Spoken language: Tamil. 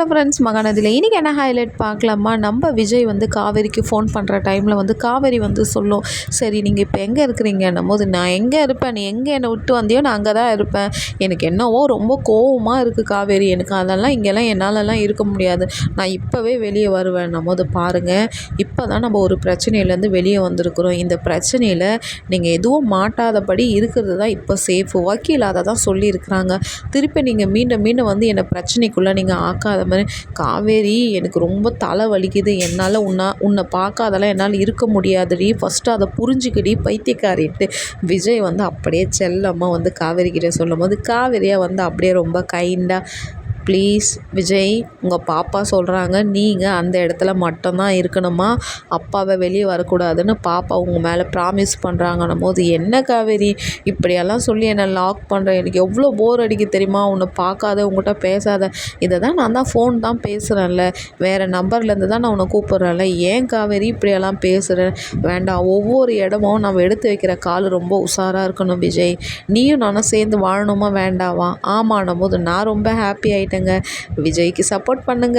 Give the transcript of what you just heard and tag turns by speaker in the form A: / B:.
A: ஹலோ ஃப்ரெண்ட்ஸ் மகாநதியில் இன்றைக்கி என்ன ஹைலைட் பார்க்கலாமா? நம்ம விஜய் வந்து காவேரிக்கு ஃபோன் பண்ணுற டைமில் வந்து காவேரி வந்து சொல்லும் சரி நீங்கள் இப்போ எங்கே இருக்கிறீங்கன்னும் போது நான் எங்கே இருப்பேன்? நீ எங்கே என்னை விட்டு வந்தியோ? நான் அங்கே தான் இருப்பேன். எனக்கு என்னவோ ரொம்ப கோவமாக இருக்குது காவேரி. எனக்கு அதெல்லாம் இங்கெல்லாம் என்னாலலாம் இருக்க முடியாது. நான் இப்போவே வெளியே வருவேன்னும் போது பாருங்கள் இப்போ தான் நம்ம ஒரு பிரச்சனையிலேருந்து வெளியே வந்திருக்கிறோம். இந்த பிரச்சனையில் நீங்கள் எதுவும் மாட்டாதபடி இருக்கிறது தான் இப்போ சேஃபு வக்கீல் அதை தான் சொல்லியிருக்கிறாங்க. திருப்பி நீங்கள் மீண்டும் மீண்டும் வந்து என்னை பிரச்சனைக்குள்ளே நீங்கள் ஆக்காத மாதிரி காவேரி எனக்கு ரொம்ப தலை வலிக்குது. என்னால் உன்னை உன்னை பார்க்காதெல்லாம் என்னால் இருக்க முடியாதுடி. ஃபஸ்ட்டு அதை புரிஞ்சுக்கடி பைத்தியக்காரின்ட்டு. விஜய் வந்து அப்படியே செல்லமாக வந்து காவேரி கிட்டே சொல்லும் போது காவேரியாக வந்து அப்படியே ரொம்ப கைண்டாக ப்ளீஸ் விஜய் உங்கள் பாப்பா சொல்கிறாங்க நீங்கள் அந்த இடத்துல மட்டும்தான் இருக்கணுமா? அப்பாவை வெளியே வரக்கூடாதுன்னு பாப்பா உங்கள் மேலே ப்ராமிஸ் பண்ணுறாங்கன்னும் போது என்ன காவேரி? இப்படியெல்லாம் சொல்லி என்னை லாக் பண்ணுறேன் எனக்கு எவ்வளோ போர் அடிக்க தெரியுமா? உன்னை பார்க்காத உங்கள்கிட்ட பேசாத. இதை தான் நான் தான் ஃபோன் தான் பேசுகிறேன்ல வேறு நம்பர்லேருந்து தான் நான் உன்னை கூப்பிட்றேன்ல. ஏன் காவேரி இப்படியெல்லாம் பேசுகிறேன் வேண்டாம். ஒவ்வொரு இடமும் நம்ம எடுத்து வைக்கிற கால் ரொம்ப உஷாராக இருக்கணும் விஜய். நீயும் நானும் சேர்ந்து வாழணுமா? வேண்டாவா ஆமான்னும் போது நான் ரொம்ப ஹாப்பி ஆகிட்டேங்க விஜய்க்கு சப்போர்ட் பண்ணுங்கள்